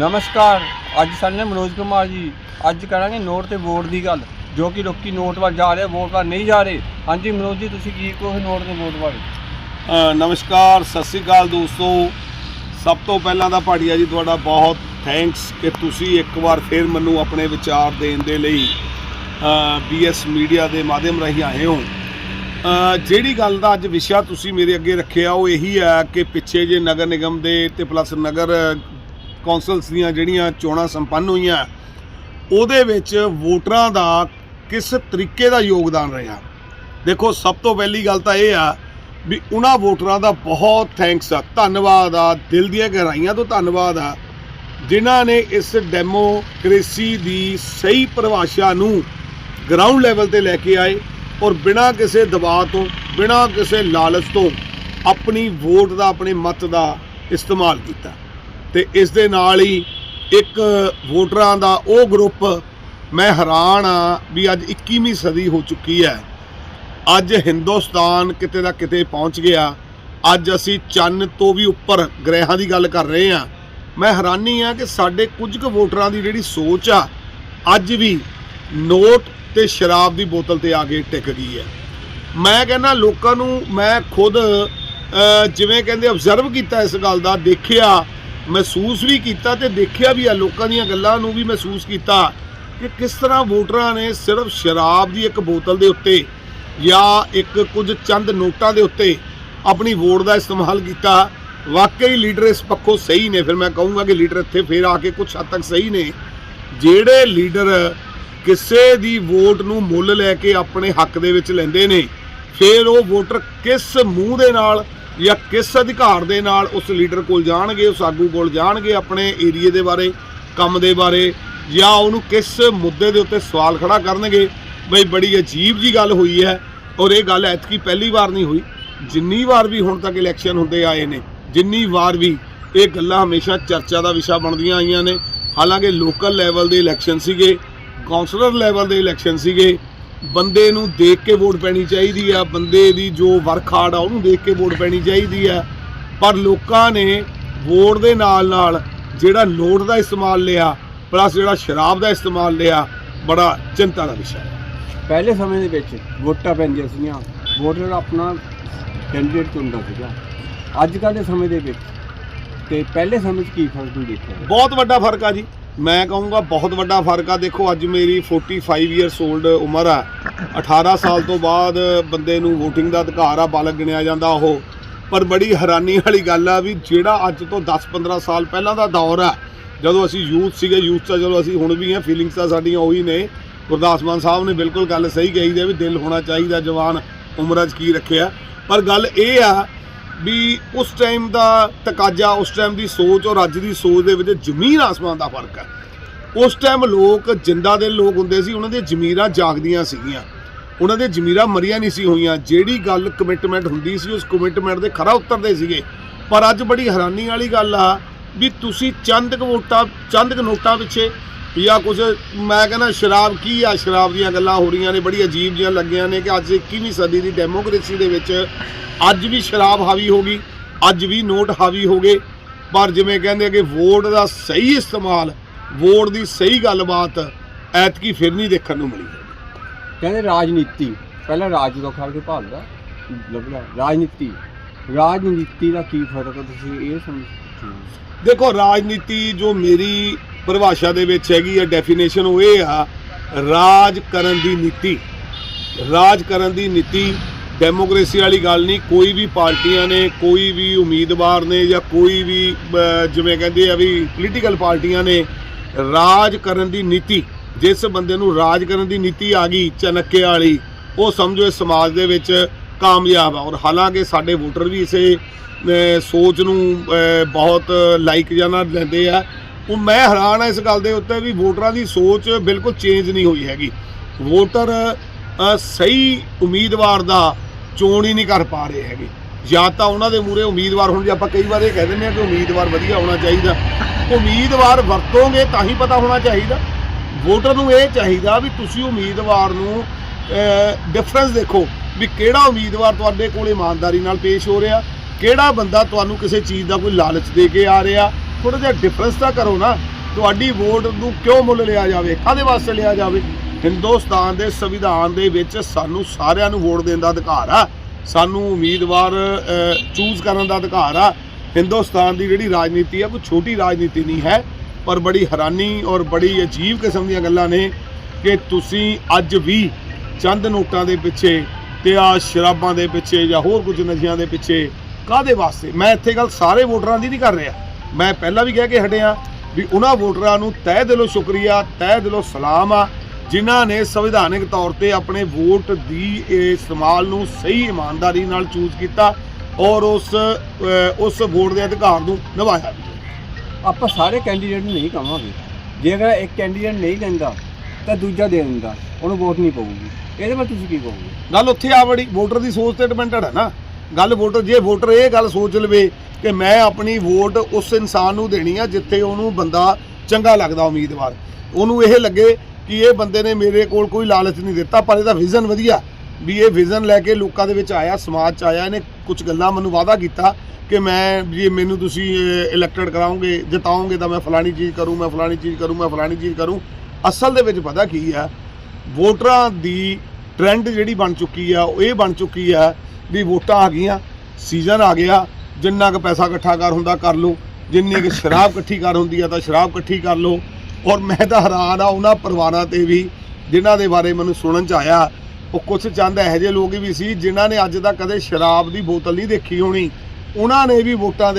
ਨਮਸਕਾਰ, ਅੱਜ ਸਾਡੇ ਨਾਲ ਮਨੋਜ ਕੁਮਾਰ ਜੀ। ਅੱਜ ਕਰਾਂਗੇ ਨੋਟ ਤੇ ਵੋਟ ਦੀ ਗੱਲ, ਜੋ ਕਿ ਲੋਕੀ ਨੋਟ ਵੱਲ ਜਾ ਰਹੇ, ਵੋਟ ਵੱਲ ਨਹੀਂ ਜਾ ਰਹੇ। ਹਾਂਜੀ ਮਨੋਜ ਜੀ, ਤੁਸੀਂ ਕੀ ਕਹੋ ਨੋਟ ਤੇ ਵੋਟ ਬਾਰੇ? ਨਮਸਕਾਰ, ਸਤਿ ਸ੍ਰੀ ਅਕਾਲ ਦੋਸਤੋ। ਸਭ ਤੋਂ ਪਹਿਲਾਂ ਤਾਂ ਭਾਟੀਆ ਜੀ, ਤੁਹਾਡਾ ਬਹੁਤ ਥੈਂਕਸ ਕਿ ਤੁਸੀਂ ਇੱਕ ਵਾਰ ਫਿਰ ਮੈਨੂੰ ਆਪਣੇ ਵਿਚਾਰ ਦੇਣ ਦੇ ਲਈ ਬੀਐਸ ਮੀਡੀਆ ਦੇ ਮਾਧਿਅਮ ਰਾਹੀਂ ਆਏ ਹੋ। ਜਿਹੜੀ ਗੱਲ ਦਾ ਅੱਜ ਵਿਸ਼ਾ ਤੁਸੀਂ ਮੇਰੇ ਅੱਗੇ ਰੱਖਿਆ, ਉਹ ਇਹੀ ਹੈ ਕਿ ਪਿੱਛੇ ਜੇ ਨਗਰ ਨਿਗਮ ਦੇ ਤੇ ਪਲੱਸ ਨਗਰ ਕੌਂਸਲਸ ਦੀਆਂ ਜਿਹੜੀਆਂ ਚੋਣਾਂ ਸੰਪੰਨ ਹੋਈਆਂ, ਉਹਦੇ ਵਿੱਚ ਵੋਟਰਾਂ ਦਾ ਕਿਸ ਤਰੀਕੇ ਦਾ ਯੋਗਦਾਨ ਰਿਹਾ? ਦੇਖੋ, ਸਭ ਤੋਂ ਪਹਿਲੀ ਗੱਲ ਤਾਂ ਇਹ ਆ ਵੀ ਉਹਨਾਂ ਵੋਟਰਾਂ ਦਾ ਬਹੁਤ ਥੈਂਕਸ ਆ, ਧੰਨਵਾਦ ਆ, ਦਿਲ ਦੀਆਂ ਗਹਿਰਾਈਆਂ ਤੋਂ ਧੰਨਵਾਦ ਆ, ਜਿਨ੍ਹਾਂ ਨੇ ਇਸ ਡੈਮੋਕ੍ਰੇਸੀ ਦੀ ਸਹੀ ਪਰਿਭਾਸ਼ਾ ਨੂੰ ਗਰਾਊਂਡ ਲੈਵਲ ਤੇ ਲੈ ਕੇ ਆਏ ਔਰ ਬਿਨਾਂ ਕਿਸੇ ਦਬਾਅ ਤੋਂ, ਬਿਨਾਂ ਕਿਸੇ ਲਾਲਚ ਤੋਂ ਆਪਣੀ ਵੋਟ ਦਾ, ਆਪਣੇ ਮਤ ਦਾ ਇਸਤੇਮਾਲ ਕੀਤਾ। ਤੇ ਇਸ ਦੇ ਨਾਲ ਹੀ ਇੱਕ ਵੋਟਰਾਂ ਦਾ ਉਹ ਗਰੁੱਪ ਮੈਂ ਹੈਰਾਨ ਆ ਵੀ ਅੱਜ 21ਵੀਂ ਸਦੀ ਹੋ ਚੁੱਕੀ ਹੈ। ਅੱਜ ਹਿੰਦੁਸਤਾਨ ਕਿਤੇ ਦਾ ਕਿਤੇ ਪਹੁੰਚ ਗਿਆ। ਅੱਜ ਅਸੀਂ ਚੰਨ ਤੋਂ ਵੀ ਉੱਪਰ ਗ੍ਰਹਿਾਂ ਦੀ ਗੱਲ ਕਰ ਰਹੇ ਹਾਂ। ਮੈਂ ਹੈਰਾਨੀ ਆ ਕਿ ਸਾਡੇ ਕੁਝ ਕੁ ਵੋਟਰਾਂ ਦੀ ਜਿਹੜੀ ਸੋਚ ਆ, ਅੱਜ ਵੀ ਨੋਟ ਤੇ ਸ਼ਰਾਬ ਦੀ ਬੋਤਲ ਤੇ ਆ ਕੇ ਟਿਕ ਗਈ ਹੈ। ਮੈਂ ਕਹਿੰਦਾ ਲੋਕਾਂ ਨੂੰ ਮੈਂ ਖੁਦ ਜਿਵੇਂ ਕਹਿੰਦੇ ਅਬਜ਼ਰਵ ਕੀਤਾ ਇਸ ਗੱਲ ਦਾ, ਦੇਖਿਆ ਮਹਿਸੂਸ ਵੀ ਕੀਤਾ ਤੇ ਦੇਖਿਆ ਵੀ ਆ ਲੋਕਾਂ ਦੀਆਂ ਗੱਲਾਂ ਨੂੰ ਵੀ ਮਹਿਸੂਸ ਕੀਤਾ ਕਿ ਕਿਸ ਤਰ੍ਹਾਂ ਵੋਟਰਾਂ ਨੇ ਸਿਰਫ ਸ਼ਰਾਬ ਦੀ ਇੱਕ ਬੋਤਲ ਦੇ ਉੱਤੇ ਜਾਂ ਇੱਕ ਕੁਝ ਚੰਦ ਨੋਟਾਂ ਦੇ ਉੱਤੇ ਆਪਣੀ ਵੋਟ ਦਾ ਇਸਤੇਮਾਲ ਕੀਤਾ। ਵਾਕਈ ਲੀਡਰ ਇਸ ਪੱਖੋਂ ਸਹੀ ਨੇ। ਫਿਰ ਮੈਂ ਕਹੂੰਗਾ ਕਿ ਲੀਡਰ ਇੱਥੇ ਫੇਰ ਆ ਕੇ ਕੁਝ ਹੱਦ ਤੱਕ ਸਹੀ ਨੇ। ਜਿਹੜੇ ਲੀਡਰ ਕਿਸੇ ਦੀ ਵੋਟ ਨੂੰ ਮੁੱਲ ਲੈ ਕੇ ਆਪਣੇ ਹੱਕ ਦੇ ਵਿੱਚ ਲੈਂਦੇ ਨੇ, ਫਿਰ ਉਹ ਵੋਟਰ ਕਿਸ ਮੂੰਹ ਦੇ ਨਾਲ ਜਾਂ ਕਿਸ ਅਧਿਕਾਰ ਦੇ ਨਾਲ ਉਸ ਲੀਡਰ ਕੋਲ ਜਾਣਗੇ, ਉਸ ਆਗੂ ਕੋਲ ਜਾਣਗੇ ਆਪਣੇ ਏਰੀਏ ਦੇ ਬਾਰੇ, ਕੰਮ ਦੇ ਬਾਰੇ, ਜਾਂ ਉਹਨੂੰ ਕਿਸ ਮੁੱਦੇ ਦੇ ਉੱਤੇ ਸਵਾਲ ਖੜਾ ਕਰਨਗੇ? ਬਈ ਬੜੀ ਅਜੀਬ ਜੀ ਗੱਲ ਹੋਈ ਹੈ ਔਰ ਇਹ ਗੱਲ ਐਤਕੀ ਪਹਿਲੀ ਵਾਰ ਨਹੀਂ ਹੋਈ। ਜਿੰਨੀ ਵਾਰ ਵੀ ਹੁਣ ਤੱਕ ਇਲੈਕਸ਼ਨ ਹੁੰਦੇ ਆਏ ਨੇ, ਜਿੰਨੀ ਵਾਰ ਵੀ ਇਹ ਗੱਲਾਂ ਹਮੇਸ਼ਾ ਚਰਚਾ ਦਾ ਵਿਸ਼ਾ ਬਣਦੀਆਂ ਆਈਆਂ ਨੇ। ਹਾਲਾਂਕਿ ਲੋਕਲ ਲੈਵਲ ਦੇ ਇਲੈਕਸ਼ਨ ਸੀਗੇ ਕਾਉਂਸਲਰ ਲੈਵਲ ਦੇ ਇਲੈਕਸ਼ਨ ਸੀਗੇ ਬੰਦੇ ਨੂੰ ਦੇਖ ਕੇ ਵੋਟ ਪੈਣੀ ਚਾਹੀਦੀ ਆ ਬੰਦੇ ਦੀ ਜੋ ਵਰਖਾੜ ਆ ਉਹਨੂੰ ਦੇਖ ਕੇ ਵੋਟ ਪੈਣੀ ਚਾਹੀਦੀ ਆ। ਪਰ ਲੋਕਾਂ ਨੇ ਵੋਟ ਦੇ ਨਾਲ ਨਾਲ ਜਿਹੜਾ ਨੋਟ ਦਾ ਇਸਤੇਮਾਲ ਲਿਆ ਪਲੱਸ ਜਿਹੜਾ ਸ਼ਰਾਬ ਦਾ ਇਸਤੇਮਾਲ ਲਿਆ ਬੜਾ ਚਿੰਤਾ ਦਾ ਵਿਸ਼ਾ ਹੈ। ਪਹਿਲੇ ਸਮੇਂ ਦੇ ਵਿੱਚ ਵੋਟਾਂ ਪੈਂਦੀਆਂ ਸੀਗੀਆਂ। ਵੋਟਰ ਆਪਣਾ ਕੈਂਡੀਡੇਟ ਚੁਣਦਾ ਸੀਗਾ। ਅੱਜ ਕੱਲ੍ਹ ਦੇ ਸਮੇਂ ਦੇ ਵਿੱਚ ਤੇ ਪਹਿਲੇ ਸਮੇਂ 'ਚ ਕੀ ਫ਼ਰਕ ਤੁਸੀਂ ਦੇਖਿਆ? ਬਹੁਤ ਵੱਡਾ ਫ਼ਰਕ ਆ ਜੀ। ਮੈਂ ਕਹੂੰਗਾ ਬਹੁਤ ਵੱਡਾ ਫ਼ਰਕ ਆ। ਦੇਖੋ, ਅੱਜ ਮੇਰੀ 45 ਇਅਰਸ 올ਡ ਉਮਰ ਆ। 18 ਸਾਲ ਤੋਂ ਬਾਅਦ ਬੰਦੇ ਨੂੰ VOTING ਦਾ ਅਧਿਕਾਰ ਆ, ਬਾਲਗ ਗਿਣਿਆ ਜਾਂਦਾ ਉਹ। ਪਰ ਬੜੀ ਹੈਰਾਨੀ ਵਾਲੀ ਗੱਲ ਆ ਵੀ ਜਿਹੜਾ ਅੱਜ ਤੋਂ 10-15 ਸਾਲ ਪਹਿਲਾਂ ਦਾ ਦੌਰ ਆ, ਜਦੋਂ ਅਸੀਂ ਯੂਥ ਸੀਗੇ ਯੂਥ ਤਾਂ ਚਲੋ ਅਸੀਂ ਹੁਣ ਵੀ ਆ ਫੀਲਿੰਗਸ ਤਾਂ ਸਾਡੀਆਂ ਉਹੀ ਨੇ। ਗੁਰਦਾਸ ਮਾਨ ਸਾਹਿਬ ਨੇ ਬਿਲਕੁਲ ਗੱਲ ਸਹੀ ਕਹੀ ਦੇ ਵੀ ਦਿਲ ਹੋਣਾ ਚਾਹੀਦਾ ਜਵਾਨ ਉਮਰਾਂ 'ਚ ਕੀ ਰੱਖਿਆ। ਪਰ ਗੱਲ ਇਹ ਆ ਵੀ ਉਸ ਟਾਈਮ ਦਾ ਤਕਾਜ਼ਾ, ਉਸ ਟਾਈਮ ਦੀ ਸੋਚ ਔਰ ਅੱਜ ਦੀ ਸੋਚ ਦੇ ਵਿੱਚ ਜ਼ਮੀਨ ਆਸਮਾਨ ਦਾ ਫ਼ਰਕ ਹੈ। ਉਸ ਟਾਈਮ ਲੋਕ, ਜਿੰਦਾ ਦੇ ਲੋਕ ਹੁੰਦੇ ਸੀ, ਉਹਨਾਂ ਦੀਆਂ ਜ਼ਮੀਰਾਂ ਜਾਗਦੀਆਂ ਸੀਗੀਆਂ। ਉਹਨਾਂ ਦੇ ਜ਼ਮੀਰਾਂ ਮਰੀਆਂ ਨਹੀਂ ਸੀ ਹੋਈਆਂ। ਜਿਹੜੀ ਗੱਲ ਕਮਿਟਮੈਂਟ ਹੁੰਦੀ ਸੀ, ਉਸ ਕਮਿਟਮੈਂਟ ਦੇ ਖਰਾ ਉਤਰਦੇ ਸੀਗੇ। ਪਰ ਅੱਜ ਬੜੀ ਹੈਰਾਨੀ ਵਾਲੀ ਗੱਲ ਆ ਵੀ ਤੁਸੀਂ ਚੰਦ ਕੁ ਵੋਟਾਂ ਚੰਦ ਕੁ ਨੋਟਾਂ ਪਿੱਛੇ ਜਾਂ ਕੁਝ ਮੈਂ ਕਹਿੰਦਾ ਸ਼ਰਾਬ ਕੀ ਆ? ਸ਼ਰਾਬ ਦੀਆਂ ਗੱਲਾਂ ਹੋ ਰਹੀਆਂ ਨੇ ਬੜੀ ਅਜੀਬ ਜਿਹੀਆਂ ਲੱਗੀਆਂ ਨੇ ਕਿ ਅੱਜ 21ਵੀਂ ਸਦੀ ਦੀ ਡੈਮੋਕ੍ਰੇਸੀ ਦੇ ਵਿੱਚ ਅੱਜ ਵੀ ਸ਼ਰਾਬ ਹਾਵੀ ਹੋ ਗਈ ਅੱਜ ਵੀ ਨੋਟ ਹਾਵੀ ਹੋ ਗਏ। ਪਰ ਜਿਵੇਂ ਕਹਿੰਦੇ ਕਿ ਵੋਟ ਦਾ ਸਹੀ ਇਸਤੇਮਾਲ ਵੋਟ ਦੀ ਸਹੀ ਗੱਲਬਾਤ ਐਤਕੀ ਫਿਰ ਨਹੀਂ ਦੇਖਣ ਨੂੰ ਮਿਲੀ। ਕਹਿੰਦੇ ਰਾਜਨੀਤੀ ਪਹਿਲਾਂ ਰਾਜ ਦਾ ਖਾ ਕੇ ਭਾਲਦਾ ਲੱਭਦਾ ਰਾਜਨੀਤੀ। ਰਾਜਨੀਤੀ ਦਾ ਕੀ ਫ਼ਰਕ ਹੈ ਤੁਸੀਂ ਇਹ ਸਮਝੋ ਦੇਖੋ ਰਾਜਨੀਤੀ ਜੋ ਮੇਰੀ ਪਰਿਭਾਸ਼ਾ ਦੇ ਵਿੱਚ ਹੈਗੀ ਆ ਡੈਫੀਨੇਸ਼ਨ ਉਹ ਇਹ ਆ, ਰਾਜ ਕਰਨ ਦੀ ਨੀਤੀ। ਰਾਜ ਕਰਨ ਦੀ ਨੀਤੀ ਡੈਮੋਕ੍ਰੇਸੀ ਵਾਲੀ ਗੱਲ ਨਹੀਂ, ਕੋਈ ਵੀ ਪਾਰਟੀਆਂ ਨੇ, ਕੋਈ ਵੀ ਉਮੀਦਵਾਰ ਨੇ ਜਾਂ ਕੋਈ ਵੀ ਜਿਵੇਂ ਕਹਿੰਦੇ ਆ ਵੀ ਪੋਲੀਟੀਕਲ ਪਾਰਟੀਆਂ ਨੇ, ਰਾਜ ਕਰਨ ਦੀ ਨੀਤੀ, ਜਿਸ ਬੰਦੇ ਨੂੰ ਰਾਜ ਕਰਨ ਦੀ ਨੀਤੀ ਆ ਗਈ, ਚਨੱਕੇ ਵਾਲੀ, ਉਹ ਸਮਝੋ ਇਸ ਸਮਾਜ ਦੇ ਵਿੱਚ ਕਾਮਯਾਬ ਆ। ਔਰ ਹਾਲਾਂਕਿ ਸਾਡੇ ਵੋਟਰ ਵੀ ਇਸੇ ਸੋਚ ਨੂੰ ਬਹੁਤ ਲਾਈਕ ਜਾਣਾ ਲੈਂਦੇ ਆ ਉਹ ਮੈਂ ਹੈਰਾਨ ਆ ਇਸ ਗੱਲ ਦੇ ਉੱਤੇ ਵੀ ਵੋਟਰਾਂ ਦੀ ਸੋਚ ਬਿਲਕੁਲ ਚੇਂਜ ਨਹੀਂ ਹੋਈ ਹੈਗੀ। ਵੋਟਰ ਸਹੀ ਉਮੀਦਵਾਰ ਦਾ ਚੋਣ ਹੀ ਨਹੀਂ ਕਰ ਪਾ ਰਹੇ ਹੈਗੇ। ਜਾਂ ਤਾਂ ਉਹਨਾਂ ਦੇ ਮੂਰੇ ਉਮੀਦਵਾਰ ਹੁਣ, ਜੇ ਆਪਾਂ ਕਈ ਵਾਰ ਇਹ ਕਹਿ ਦਿੰਦੇ ਆ ਕਿ ਉਮੀਦਵਾਰ ਵਧੀਆ ਹੋਣਾ ਚਾਹੀਦਾ। ਉਮੀਦਵਾਰ ਵਰਤੋਂਗੇ ਤਾਂ ਹੀ ਪਤਾ ਹੋਣਾ ਚਾਹੀਦਾ। ਵੋਟਰ ਨੂੰ ਇਹ ਚਾਹੀਦਾ ਵੀ ਤੁਸੀਂ ਉਮੀਦਵਾਰ ਨੂੰ ਡਿਫਰੈਂਸ ਦੇਖੋ ਵੀ ਕਿਹੜਾ ਉਮੀਦਵਾਰ ਤੁਹਾਡੇ ਕੋਲ ਇਮਾਨਦਾਰੀ ਨਾਲ ਪੇਸ਼ ਹੋ ਰਿਹਾ, ਕਿਹੜਾ ਬੰਦਾ ਤੁਹਾਨੂੰ ਕਿਸੇ ਚੀਜ਼ ਦਾ ਕੋਈ ਲਾਲਚ ਦੇ ਕੇ ਆ ਰਿਹਾ ਥੋੜਾ ਜਿਹਾ ਡਿਫਰੈਂਸ ਤਾਂ ਕਰੋ ਨਾ, ਤੁਹਾਡੀ ਵੋਟ ਨੂੰ ਕਿਉਂ ਮੁੱਲ ਲਿਆ ਜਾਵੇ? ਕਾਹਦੇ ਵਾਸਤੇ ਲਿਆ ਜਾਵੇ? ਹਿੰਦੁਸਤਾਨ ਦੇ ਸੰਵਿਧਾਨ ਦੇ ਵਿੱਚ ਸਾਨੂੰ ਸਾਰਿਆਂ ਨੂੰ ਵੋਟ ਦੇਣ ਦਾ ਅਧਿਕਾਰ ਆ। ਸਾਨੂੰ ਉਮੀਦਵਾਰ ਚੂਜ਼ ਕਰਨ ਦਾ ਅਧਿਕਾਰ ਆ। ਹਿੰਦੁਸਤਾਨ ਦੀ ਜਿਹੜੀ ਰਾਜਨੀਤੀ ਆ ਕੋਈ ਛੋਟੀ ਰਾਜਨੀਤੀ ਨਹੀਂ ਹੈ, ਪਰ ਬੜੀ ਹੈਰਾਨੀ ਔਰ ਬੜੀ ਅਜੀਬ ਕਿਸਮ ਦੀਆਂ ਗੱਲਾਂ ਨੇ ਕਿ ਤੁਸੀਂ ਅੱਜ ਵੀ ਚੰਦ ਨੋਟਾਂ ਦੇ ਪਿੱਛੇ ਤੇ ਆ ਸ਼ਰਾਬਾਂ ਦੇ ਪਿੱਛੇ ਜਾਂ ਹੋਰ ਕੁਝ ਨਸ਼ਿਆਂ ਦੇ ਪਿੱਛੇ ਕਾਦੇ ਵਾਸਤੇ? ਮੈਂ ਇੱਥੇ ਗੱਲ ਸਾਰੇ ਵੋਟਰਾਂ ਦੀ ਨਹੀਂ ਕਰ ਰਿਹਾ। ਮੈਂ ਪਹਿਲਾਂ ਵੀ ਕਹਿ ਕੇ ਹਟਿਆ ਵੀ ਉਹਨਾਂ ਵੋਟਰਾਂ ਨੂੰ ਤਹਿ ਦਿਲੋਂ ਸ਼ੁਕਰੀਆ ਤਹਿ ਦਿਲੋਂ ਸਲਾਮ ਆ ਜਿਨ੍ਹਾਂ ਨੇ ਸੰਵਿਧਾਨਿਕ ਤੌਰ ਤੇ ਆਪਣੇ ਵੋਟ ਦੀ ਇਸਤੇਮਾਲ ਨੂੰ ਸਹੀ ਇਮਾਨਦਾਰੀ ਨਾਲ ਚੂਜ਼ ਕੀਤਾ ਔਰ ਉਸ ਉਸ ਵੋਟ ਦੇ ਅਧਿਕਾਰ ਨੂੰ ਨਿਭਾਇਆ। ਆਪਾਂ ਸਾਰੇ ਕੈਂਡੀਡੇਟ ਨੂੰ ਨਹੀਂ ਕਹਾਂਗੇ ਜੇ ਅਗਰ ਇੱਕ ਕੈਂਡੀਡੇਟ ਨਹੀਂ ਲੈਂਦਾ ਤਾਂ ਦੂਜਾ ਦੇ ਦਿੰਦਾ ਉਹਨੂੰ ਵੋਟ ਨਹੀਂ ਪਊਗੀ। ਇਹਦੇ ਬਾਰੇ ਤੁਸੀਂ ਕੀ ਕਹੋਗੇ? ਗੱਲ ਉੱਥੇ ਆ ਬੜੀ ਵੋਟਰ ਦੀ ਸੋਚ ਤੇ ਡਿਪੈਂਡਡ ਹੈ ਨਾ। ਗੱਲ ਵੋਟਰ ਜੇ ਵੋਟਰ ਇਹ ਗੱਲ ਸੋਚ ਲਵੇ ਕਿ ਮੈਂ ਆਪਣੀ ਵੋਟ ਉਸ ਇਨਸਾਨ ਨੂੰ ਦੇਣੀ ਆ ਜਿੱਥੇ ਉਹਨੂੰ ਬੰਦਾ ਚੰਗਾ ਲੱਗਦਾ ਉਮੀਦਵਾਰ। ਉਹਨੂੰ ਇਹ ਲੱਗੇ ਕਿ ਇਹ ਬੰਦੇ ਨੇ ਮੇਰੇ ਕੋਲ ਕੋਈ ਲਾਲਚ ਨਹੀਂ ਦਿੱਤਾ, ਪਰ ਇਹਦਾ ਵਿਜ਼ਨ ਵਧੀਆ। ਵੀ ਇਹ ਵਿਜ਼ਨ ਲੈ ਕੇ ਲੋਕਾਂ ਦੇ ਵਿੱਚ ਆਇਆ, ਸਮਾਜ 'ਚ ਆਇਆ, ਇਹਨੇ ਕੁਝ ਗੱਲਾਂ ਮੈਨੂੰ ਵਾਅਦਾ ਕੀਤਾ ਕਿ ਮੈਂ ਜੇ ਮੈਨੂੰ ਤੁਸੀਂ ਇਲੈਕਟਡ ਕਰਾਓਗੇ, ਜਿਤਾਓਗੇ ਤਾਂ ਮੈਂ ਫਲਾਣੀ ਚੀਜ਼ ਕਰੂੰ, ਮੈਂ ਫਲਾਣੀ ਚੀਜ਼ ਕਰੂੰ, ਮੈਂ ਫਲਾਣੀ ਚੀਜ਼ ਕਰੂੰ। ਅਸਲ ਦੇ ਵਿੱਚ ਪਤਾ ਕੀ ਆ, ਵੋਟਰਾਂ ਦੀ ਟ੍ਰੈਂਡ ਜਿਹੜੀ ਬਣ ਚੁੱਕੀ ਆ, ਉਹ ਇਹ ਬਣ ਚੁੱਕੀ ਆ ਵੀ ਵੋਟਾਂ ਆ ਗਈਆਂ ਸੀਜ਼ਨ ਆ ਗਿਆ ਜਿੰਨਾ ਕੁ ਪੈਸਾ ਇਕੱਠਾ ਕਰ ਹੁੰਦਾ ਕਰ ਲਓ, ਜਿੰਨੀ ਕੁ ਸ਼ਰਾਬ ਇਕੱਠੀ ਕਰ ਹੁੰਦੀ ਆ ਤਾਂ ਸ਼ਰਾਬ ਇਕੱਠੀ ਕਰ ਲਓ। ਔਰ ਮੈਂ ਤਾਂ ਹੈਰਾਨ ਆ ਉਹਨਾਂ ਪਰਿਵਾਰਾਂ ਤੇ ਵੀ ਜਿਨ੍ਹਾਂ ਦੇ ਬਾਰੇ ਮੈਨੂੰ ਸੁਣਨ ਚ ਆਇਆ। ਉਹ ਕੁਝ ਚੰਦ ਇਹੋ ਜਿਹੇ ਲੋਕ ਵੀ ਸੀ ਜਿਨ੍ਹਾਂ ਨੇ ਅੱਜ ਤੱਕ ਕਦੇ ਸ਼ਰਾਬ ਦੀ ਬੋਤਲ ਨਹੀਂ ਦੇਖੀ ਹੋਣੀ। ਉਹਨਾਂ ਨੇ ਵੀ ਵੋਟਾਂ ਦੇ